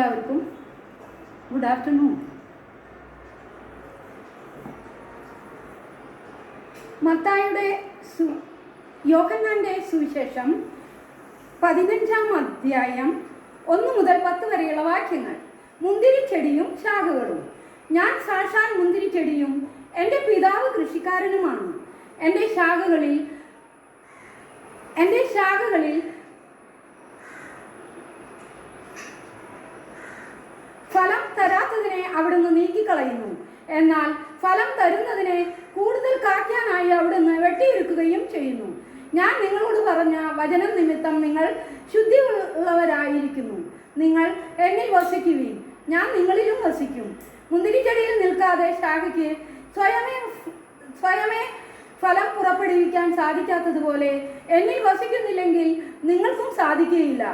എല്ലാവർക്കും good afternoon മത്തായുടെ സു യോഹന്നാന്റെ സുവിശേഷം പതിനഞ്ചാം അധ്യായം ഒന്ന് മുതൽ പത്ത് വരെയുള്ള വാക്യങ്ങൾ. മുന്തിരിച്ചെടിയും ശാഖകളും. ഞാൻ സാക്ഷാൽ മുന്തിരിച്ചെടിയും എന്റെ പിതാവ് കൃഷിക്കാരനുമാണ്. എന്റെ ശാഖകളിൽ എന്റെ ശാഖകളിൽ ഫലം തരാത്തതിനെ അവിടുന്ന് നീക്കിക്കളയുന്നു. എന്നാൽ ഫലം തരുന്നതിനെ കൂടുതൽ കായ്ക്കാനായി അവിടുന്ന് വെട്ടിയൊരുക്കുകയും ചെയ്യുന്നു. ഞാൻ നിങ്ങളോട് പറഞ്ഞ വചനം നിമിത്തം നിങ്ങൾ ശുദ്ധിയുള്ളവരായിരിക്കുന്നു. നിങ്ങൾ എന്നിൽ വസിക്കുവിൻ. ഞാൻ നിങ്ങളിലും വസിക്കും. മുന്തിരിച്ചെടിയിൽ നിൽക്കാതെ ശാഖയ്ക്ക് സ്വയമേ സ്വയമേ ഫലം പുറപ്പെടുവിക്കാൻ സാധിക്കാത്തതുപോലെ എന്നിൽ വസിക്കുന്നില്ലെങ്കിൽ നിങ്ങൾക്കും സാധിക്കുകയില്ല.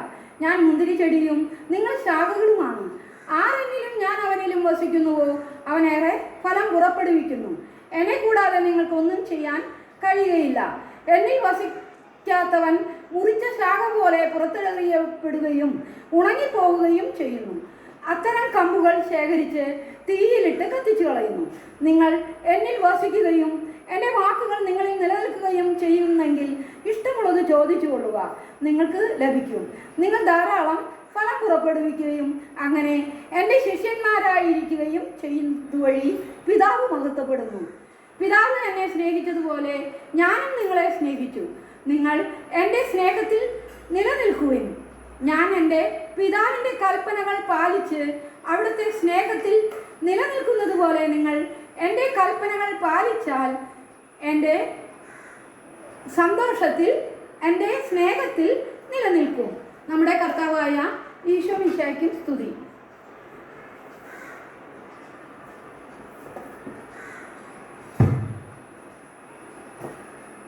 ഞാൻ മുന്തിരിച്ചെടിയും നിങ്ങൾ ശാഖകളുമാണ്. ആരെങ്കിലും ഞാൻ അവനിലും വസിക്കുന്നുവോ? അവനേറെ ഫലം പുറപ്പെടുവിക്കുന്നു. എന്നെ കൂടാതെ നിങ്ങൾക്കൊന്നും ചെയ്യാൻ കഴിയുകയില്ല. എന്നിൽ വസിക്കാത്തവൻ മുറിച്ച ശാഖ പോലെ പുറത്തിറങ്ങിയപ്പെടുകയും ഉണങ്ങിപ്പോവുകയും ചെയ്യുന്നു. അത്തരം കമ്പുകൾ ശേഖരിച്ച് തീയിലിട്ട് കത്തിച്ചു കളയുന്നു. നിങ്ങൾ എന്നിൽ വസിക്കുകയും എന്റെ വാക്കുകൾ നിങ്ങളിൽ നിലനിൽക്കുകയും ചെയ്യുന്നെങ്കിൽ ഇഷ്ടമുള്ളത് ചോദിച്ചു കൊള്ളുക നിങ്ങൾക്ക് ലഭിക്കും. നിങ്ങൾ ധാരാളം ഫലം പുറപ്പെടുവിക്കുകയും അങ്ങനെ എന്റെ ശിഷ്യന്മാരായിരിക്കുകയും ചെയ്യുന്നതുവഴി പിതാവ് മഹത്വപ്പെടുന്നു. പിതാവ് എന്നെ സ്നേഹിച്ചതുപോലെ ഞാനും നിങ്ങളെ സ്നേഹിച്ചു. നിങ്ങൾ എന്റെ സ്നേഹത്തിൽ നിലനിൽക്കുവിൻ. ഞാൻ എന്റെ പിതാവിന്റെ കൽപ്പനകൾ പാലിച്ച് അവിടുത്തെ സ്നേഹത്തിൽ നിലനിൽക്കുന്നത് പോലെ നിങ്ങൾ എന്റെ കൽപ്പനകൾ പാലിച്ചാൽ എന്റെ സന്തോഷത്തിൽ എന്റെ സ്നേഹത്തിൽ നിലനിൽക്കും. നമ്മുടെ കർത്താവായ ഈശോ മിശായ്ക്കും സ്തുതി.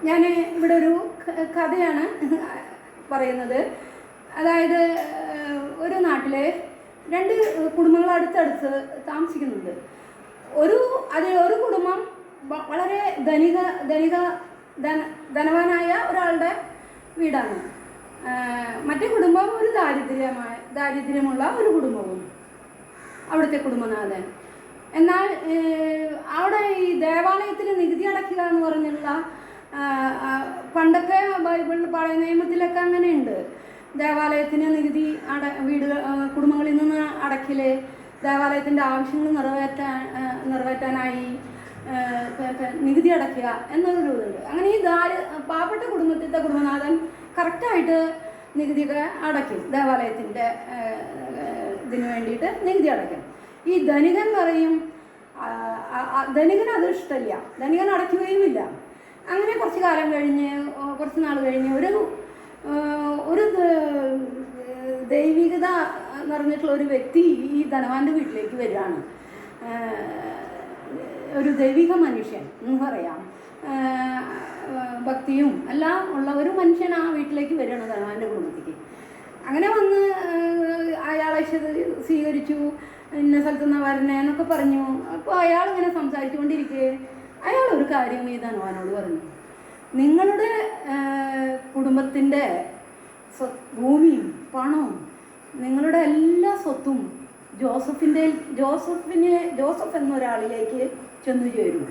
ഞാൻ ഇവിടെ ഒരു കഥയാണ് പറയുന്നത്. അതായത് ഒരു നാട്ടിലെ രണ്ട് കുടുംബങ്ങൾ അടുത്തടുത്ത് താമസിക്കുന്നുണ്ട്. ഒരു അതിൽ ഒരു കുടുംബം വളരെ ധനിക ധനിക ധന ധനവാനായ ഒരാളുടെ വീടാണ്. മറ്റേ കുടുംബം ഒരു ദാരിദ്ര്യമായ ദാരിദ്ര്യമുള്ള ഒരു കുടുംബവും. അവിടുത്തെ കുടുംബനാഥൻ. എന്നാൽ അവിടെ ഈ ദേവാലയത്തിൽ നികുതി അടയ്ക്കുക എന്ന് പറഞ്ഞുള്ള പണ്ടൊക്കെ ബൈബിളിൽ പഴയ നിയമത്തിലൊക്കെ അങ്ങനെയുണ്ട്. ദേവാലയത്തിന് നികുതി അട വീടുകൾ കുടുംബങ്ങളിൽ നിന്ന് അടയ്ക്കൽ ദേവാലയത്തിന്റെ ആവശ്യങ്ങൾ നിറവേറ്റാൻ നിറവേറ്റാനായി നികുതി അടയ്ക്കുക എന്നൊരു രൂപമുണ്ട് അങ്ങനെ ഈ ദാരി പാവപ്പെട്ട കുടുംബത്തിലത്തെ കുടുംബനാഥൻ കറക്റ്റായിട്ട് നികുതിയൊക്കെ അടയ്ക്കും. ദേവാലയത്തിന്റെ ഇതിന് വേണ്ടിയിട്ട് നികുതി അടയ്ക്കും. ഈ ധനികൻ പറയും ധനികൻ അത് ഇഷ്ടമില്ല. ധനികൻ അടയ്ക്കുകയുമില്ല അങ്ങനെ കുറച്ച് കാലം കഴിഞ്ഞ് കുറച്ച് നാൾ കഴിഞ്ഞ് ഒരു ഒരു ദൈവികത നിറഞ്ഞിട്ടുള്ള ഒരു വ്യക്തി ഈ ധനവാന്റെ വീട്ടിലേക്ക് വരികയാണ്. ഒരു ദൈവിക മനുഷ്യൻ എന്ന് പറയാം. ഭക്തിയും എല്ലാം ഉള്ള ഒരു മനുഷ്യൻ ആ വീട്ടിലേക്ക് വരികയാണ് ധനവാന്റെ കുടുംബത്തേക്ക് അങ്ങനെ വന്ന് അയാളെ സ്വീകരിച്ചു. ഇന്ന സ്ഥലത്ത് നിന്നാണ് വരണേ എന്നൊക്കെ പറഞ്ഞു. അപ്പോൾ അയാൾ ഇങ്ങനെ സംസാരിച്ചുകൊണ്ടിരിക്കെ. അയാൾ ഒരു കാര്യം ഈ ധനവാനോട് പറഞ്ഞു. നിങ്ങളുടെ കുടുംബത്തിന്റെ ഭൂമിയും പണവും നിങ്ങളുടെ എല്ലാ സ്വത്തും ജോസഫിന്റെ ജോസഫിനെ ജോസഫ് എന്നൊരാളിലേക്ക് ചെന്നു ചേരും.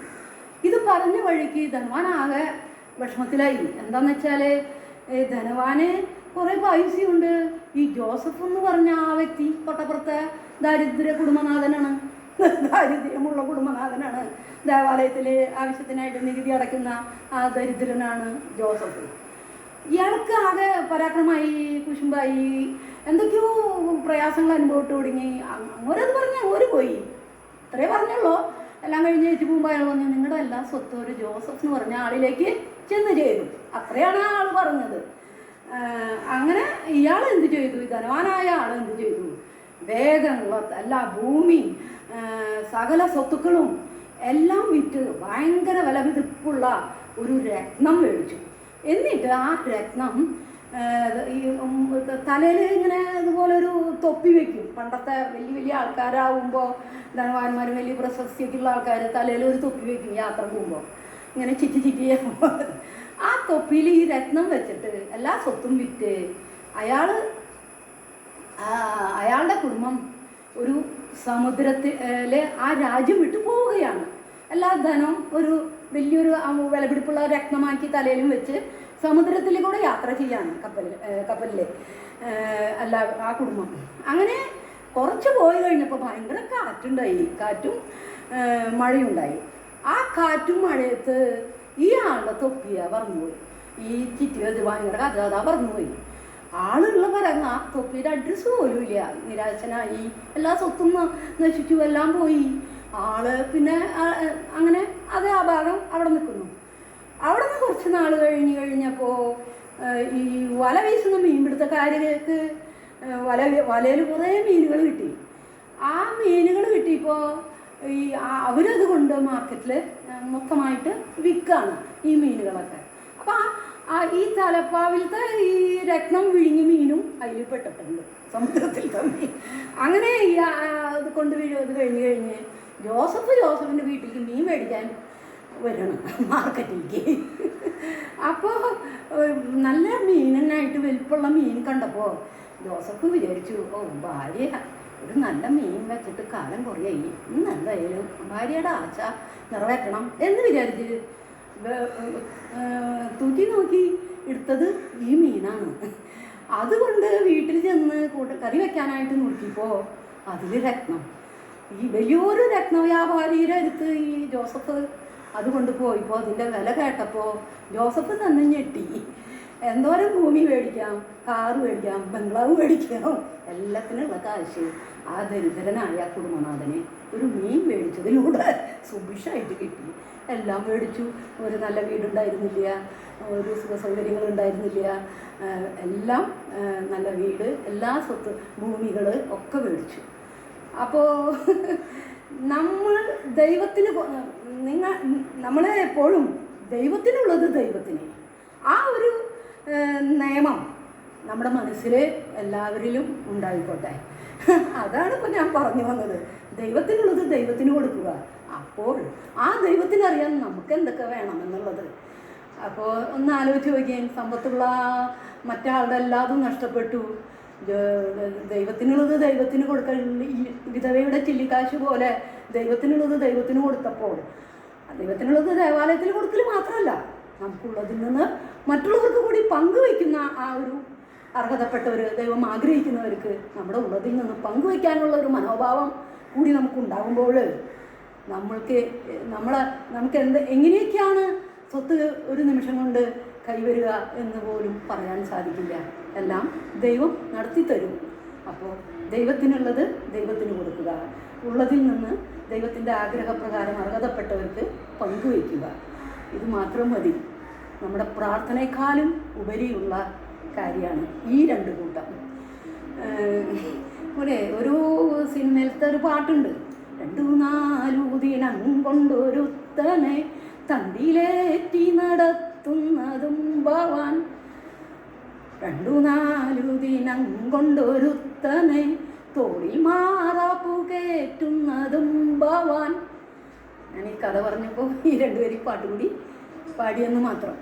ഇത് പറഞ്ഞ വഴിക്ക് ധനവാൻ ആകെ വിഷമത്തിലായി. എന്താന്ന് വെച്ചാൽ ധനവാന് കുറേ പൈസയുണ്ട്. ഈ ജോസഫ് എന്ന് പറഞ്ഞ ആ വ്യക്തി പൊട്ടപ്പുറത്തെ ദാരിദ്ര്യ കുടുംബനാഥനാണ്. ദാരിദ്ര്യമുള്ള കുടുംബനാഥനാണ്. ദേവാലയത്തിൽ ആവശ്യത്തിനായിട്ട് നികുതി അടയ്ക്കുന്ന ആ ദരിദ്രനാണ് ജോസഫ്. ഇയാൾക്ക് ആകെ പരാക്രമമായി കുശുമ്പായി എന്തൊക്കെയോ പ്രയാസങ്ങൾ അനുഭവപ്പെട്ട് തുടങ്ങി അങ്ങോരത് പറഞ്ഞ് അങ്ങോര് പോയി. ഇത്രേ പറഞ്ഞുള്ളൂ. എല്ലാം കഴിഞ്ഞ് ഏറ്റ് പോകുമ്പോൾ അയാൾ പറഞ്ഞു നിങ്ങളുടെ എല്ലാ സ്വത്തും ഒരു ജോസഫ് എന്ന് പറഞ്ഞ ആളിലേക്ക് ചെന്ന് ചേരും. അത്രയാണ് ആൾ പറഞ്ഞത്. അങ്ങനെ ഇയാൾ എന്ത് ചെയ്തു? ധനവാനായ ആൾ എന്ത് ചെയ്തു? വേഗം എല്ലാ ഭൂമി സകല സ്വത്തുക്കളും എല്ലാം വിറ്റ് ഭയങ്കര വിലപിടിപ്പുള്ള ഒരു രത്നം മേടിച്ചു. എന്നിട്ട് ആ രത്നം ഈ തലയിൽ ഇങ്ങനെ ഇതുപോലെ ഒരു തൊപ്പി വെക്കും. പണ്ടത്തെ വലിയ വലിയ ആൾക്കാരാവുമ്പോൾ ധനവാന്മാർ വലിയ പ്രശസ്തിയൊക്കെയുള്ള ആൾക്കാർ തലയിൽ ഒരു തൊപ്പി വെക്കും യാത്ര പോകുമ്പോൾ ഇങ്ങനെ ചിറ്റി ചിറ്റി ആ തൊപ്പിയിൽ ഈ രത്നം വെച്ചിട്ട് എല്ലാ സ്വത്തും വിറ്റ് അയാൾ അയാളുടെ കുടുംബം ഒരു സമുദ്രത്തിലെ ആ രാജ്യം വിട്ടു പോവുകയാണ്. എല്ലാ ധനവും ഒരു വലിയൊരു വിലപിടിപ്പുള്ള രത്നമാക്കി തലയിലും വെച്ച് സമുദ്രത്തിൽ കൂടെ യാത്ര ചെയ്യാണ് കപ്പലിൽ കപ്പലിലെ. അല്ല ആ കുടുംബം. അങ്ങനെ കുറച്ച് പോയി കഴിഞ്ഞപ്പോൾ ഭയങ്കര കാറ്റുണ്ടായി. കാറ്റും മഴയുണ്ടായി. ആ കാറ്റും മഴയത്ത് ഈ ആളുടെ തൊപ്പിയ പറന്നുപോയി ഈ ചിറ്റി വെച്ച് ഭയങ്കര കഥ കഥ പറന്നുപോയി ആളുള്ള പരങ്ങ തൊപ്പിയുടെ അഡ്രസ്സ് പോലും ഇല്ല. നിരാശനായി. എല്ലാ സ്വത്തും നശിച്ചു. എല്ലാം പോയി. ആൾ പിന്നെ അങ്ങനെ അത് ആ ഭാഗം അവിടെ നിൽക്കുന്നു കുറച്ച് നാൾ കഴിഞ്ഞ് കഴിഞ്ഞപ്പോൾ ഈ വല വീശുന്ന മീൻപിടുത്തക്കാർക്ക് വല വലയിൽ കുറേ മീനുകൾ കിട്ടി. ആ മീനുകൾ കിട്ടിയപ്പോൾ ഈ അവരത് കൊണ്ട് മാർക്കറ്റിൽ മൊത്തമായിട്ട് വിൽക്കുകയാണ് ഈ മീനുകളൊക്കെ. അപ്പോൾ ആ ഈ തലപ്പാവിലത്തെ ഈ രത്നം വിഴുങ്ങി മീനും അതിൽ പെട്ടിട്ടുണ്ട്. സമുദ്രത്തിൽ തമ്മി അങ്ങനെ ഈ അത് കൊണ്ട് വീഴുന്നത് കഴിഞ്ഞ് കഴിഞ്ഞ് ജോസഫ് ജോസഫിന്റെ വീട്ടിലേക്ക് മീൻ മേടിക്കാൻ വരണം മാർക്കറ്റിലേക്ക്. അപ്പോൾ നല്ല മീനനായിട്ട് വലിപ്പമുള്ള മീൻ കണ്ടപ്പോൾ ജോസഫ് വിചാരിച്ചു ഓ ഭാര്യ ഒരു നല്ല മീൻ വെച്ചിട്ട് കാലം കുറയായി. ഇന്ന് എന്തായാലും ഭാര്യയുടെ ആശ നിറവേറ്റണം എന്ന് വിചാരിച്ച് തുതി നോക്കി എടുത്തത് ഈ മീനാണ്. അതുകൊണ്ട് വീട്ടിൽ ചെന്ന് കൂട്ട കറി വെക്കാനായിട്ട് നോക്കിയപ്പോൾ അതിൽ രത്നം. ഈ വലിയൊരു രത്നവ്യാപാരിയുടെ അടുത്ത് ഈ ജോസഫ് അതുകൊണ്ട് പോയിപ്പോ അതിന്റെ വില കേട്ടപ്പോൾ ജോസഫ് തന്നെ ഞെട്ടി. എന്തോരം ഭൂമി മേടിക്കാം? കാറ് മേടിക്കാം? ബംഗ്ലാവ് മേടിക്കാം? എല്ലാത്തിനുള്ള കാശ് ആ ദരിദ്രനായ കുടുംബനാഥനെ ഒരു മീൻ മേടിച്ചതിലൂടെ സുഭിഷായിട്ട് കിട്ടി. എല്ലാം മേടിച്ചു. ഒരു നല്ല വീടുണ്ടായിരുന്നില്ല. ഒരു സുഖ സൗകര്യങ്ങൾ ഉണ്ടായിരുന്നില്ല എല്ലാം നല്ല വീട്. എല്ലാ സ്വത്ത് ഭൂമികൾ ഒക്കെ മേടിച്ചു. അപ്പോൾ നമ്മൾ ദൈവത്തിന് നിങ്ങൾ നമ്മളെ എപ്പോഴും ദൈവത്തിനുള്ളത് ദൈവത്തിന്. ആ ഒരു നിയമം നമ്മുടെ മനസ്സിൽ എല്ലാവരിലും ഉണ്ടായിക്കോട്ടെ. അതാണ് ഇപ്പോൾ ഞാൻ പറഞ്ഞു വന്നത്. ദൈവത്തിനുള്ളത് ദൈവത്തിന് കൊടുക്കുക. അപ്പോൾ ആ ദൈവത്തിനറിയാൻ നമുക്ക് എന്തൊക്കെ വേണം എന്നുള്ളത്. അപ്പോൾ ഒന്ന് ആലോചിച്ച് നോക്കിയാൽ സമ്പത്തുള്ള മറ്റാളുടെ എല്ലാതും നഷ്ടപ്പെട്ടു. ദൈവത്തിനുള്ളത് ദൈവത്തിന് ഈ വിധവയുടെ ചില്ലിക്കാശ് പോലെ ദൈവത്തിനുള്ളത് ദൈവത്തിന് കൊടുത്തപ്പോൾ ദൈവത്തിനുള്ളത് ദേവാലയത്തിൽ കൊടുക്കൽ മാത്രമല്ല നമുക്കുള്ളതിൽ നിന്ന് മറ്റുള്ളവർക്ക് കൂടി പങ്കുവയ്ക്കുന്ന ആ ഒരു അർഹതപ്പെട്ടവർ ദൈവം ആഗ്രഹിക്കുന്നവർക്ക് നമ്മുടെ ഉള്ളതിൽ നിന്ന് പങ്കുവയ്ക്കാനുള്ള ഒരു മനോഭാവം കൂടി നമുക്കുണ്ടാകുമ്പോൾ നമ്മൾക്ക് നമ്മൾ നമുക്ക് എന്ത് എങ്ങനെയൊക്കെയാണ് സ്വത്ത് ഒരു നിമിഷം കൊണ്ട് കൈവരിക എന്ന് പോലും പറയാൻ സാധിക്കില്ല. എല്ലാം ദൈവം നടത്തിത്തരും. അപ്പോൾ ദൈവത്തിനുള്ളത് ദൈവത്തിന് കൊടുക്കുക. ഉള്ളതിൽ നിന്ന് ദൈവത്തിന്റെ ആഗ്രഹപ്രകാരം അർഹതപ്പെട്ടവർക്ക് പങ്കുവയ്ക്കുക. ഇത് മാത്രം മതി. നമ്മുടെ പ്രാർത്ഥനയെക്കാളും ഉപരിയുള്ള കാര്യമാണ് ഈ രണ്ട് കൂട്ടം. ഇവിടെ ഒരു സിനിമയിലത്തെ ഒരു പാട്ടുണ്ട്. രണ്ടു നാലു ദിനം കൊണ്ടൊരുത്തനെ തണ്ടിലേറ്റി നടത്തുന്നതും ഭവാൻ രണ്ടു നാലു ദിനം കൊണ്ടൊരുത്തനെ തോളിൽ മാറാപ്പു കയറ്റുന്നതും ഭവാൻ. ഞാൻ ഈ കഥ പറഞ്ഞപ്പോൾ ഈ രണ്ടുപേരും പാട്ടുകൂടി പാടിയെന്ന് മാത്രം.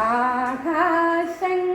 ആകാശങ്ങൾ